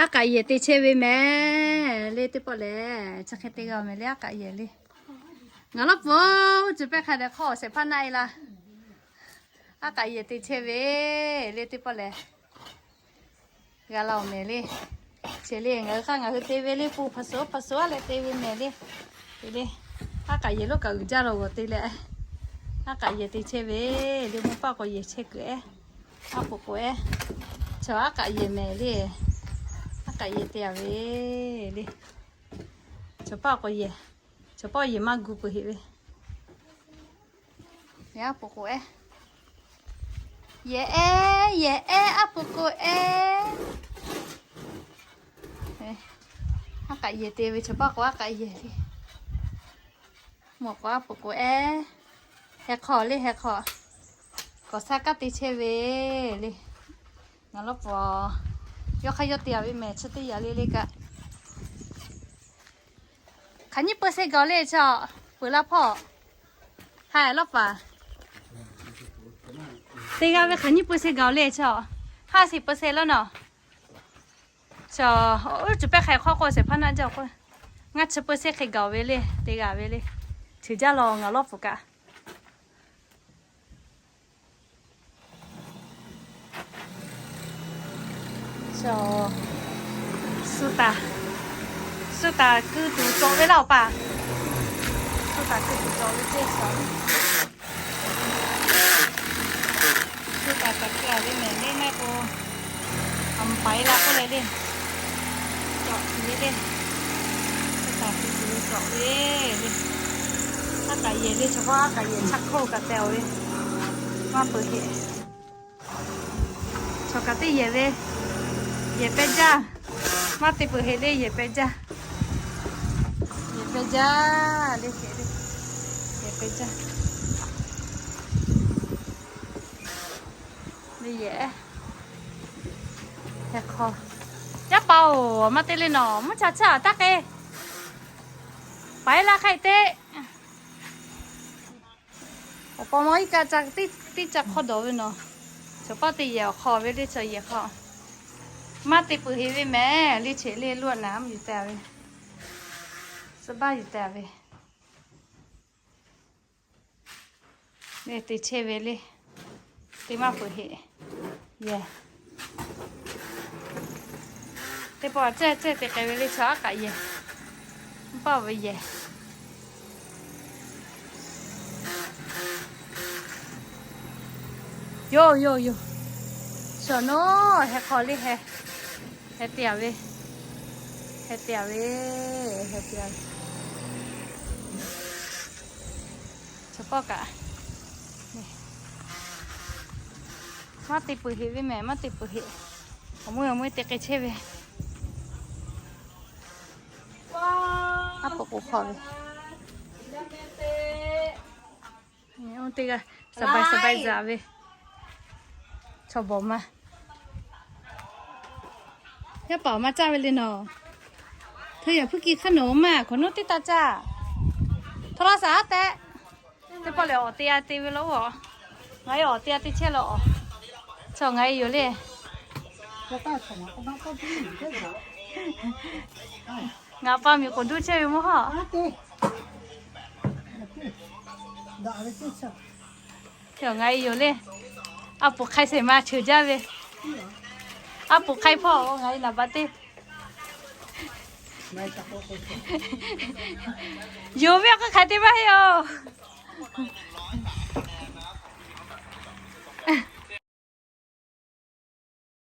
อากาเยติเชวิแม่เลติปอเลจะแค่ติกาแมเลอากาเยเลยงานละปุ๊บจะไปขายข้อเสพนายละอากาเยติเชวิเลติปอเลงั้นเราแมเลยเชลี่งั้นข้างงั้นคือเตวิลยปูผสมผสมเลยเตวิแมเลยเลยอากาเยลูกกับจ้าเราก็ตีเลยอากาเยติเชวิเดี๋ยมึงป้าก็เยเชกเอ๋อาปุ๊กเอ๋ชาวอากาเยแม่เลย ต์ก็เลยชอห้าสิบเปอร์เซ็นต์แล้วเนาะชอโอ้ยจะไปขายข้อโคเสียพันนั่นเจ้าคนงัดสิบเป ยกขยตีอาวิเมชตียาเล็กๆขันยิปเปอร์เซกเลยชอบปุ๋ยละพ่อไฮรับป่ะตีกันไปขันยิปเปอร์เซกเลยชอบห้าสิบเปอร์เซแล้วเนาะชอบจุดแปะไข่ข้อก่อเสพนั่นเจ้าคนงัดชิปเปอร์เซกไข่เกาไปเลยตีกันไปเลยถือจะลองอะรับฟุกะ lấy lên chọn đi lên su ta cứ đủ chỗ với lên ถ้าไก่เย็นเลยเฉพาะไก่เย็นชักโครกกระเตวเลยว่าเปิดเหตุชอบกระตี้เย็น 예배자 마티 부헤레 예배자 예배자 레헤레 예배자 리예 야코 야빠오 마티리노 무차차 따게 바일라 카이테 오빠 마이카 짝 띠, 띠짝 커 넣으노 저 빠띠 예, 커, 왜리 저 예, 커. มาติปือฮีวิแม่ลิเฉลี่ยลวดน้ำอยู่แต่เวสบายอยู่แต่เวเนี่ยติเชเวเลยติมาปือฮีเย่ติปอเจ๊เจ๊ติเกเวเลยชอบกันเย่ป้าเวเย่โยโยโยสโน่เฮคอลี่เฮ Happy આવે Happy આવે happy આવે છકોકા mati puhi vi me mati te ke cheve apa ku khave ni untiga sabai sabai jave choboma. กระเป๋ามาจ้าเวลินอเธออย่าเพิ่งกินขนมอะขนุติตาจ้าโทรศัพท์แต่จะปล่อยออกเตียตีไปแล้วเหรอไงออเตียตีเช่หรอชอบไงอยู่เลยงาป้ามีคนดูเชื่อมั้งฮะเดี๋ยวไงอยู่เลยเอาปุ๊กใครใส่มาเชื่อจ้าเลย อ้าวปลุกใครพ่อว่าไงล่ะบัตเต้ 유명한 가디바요.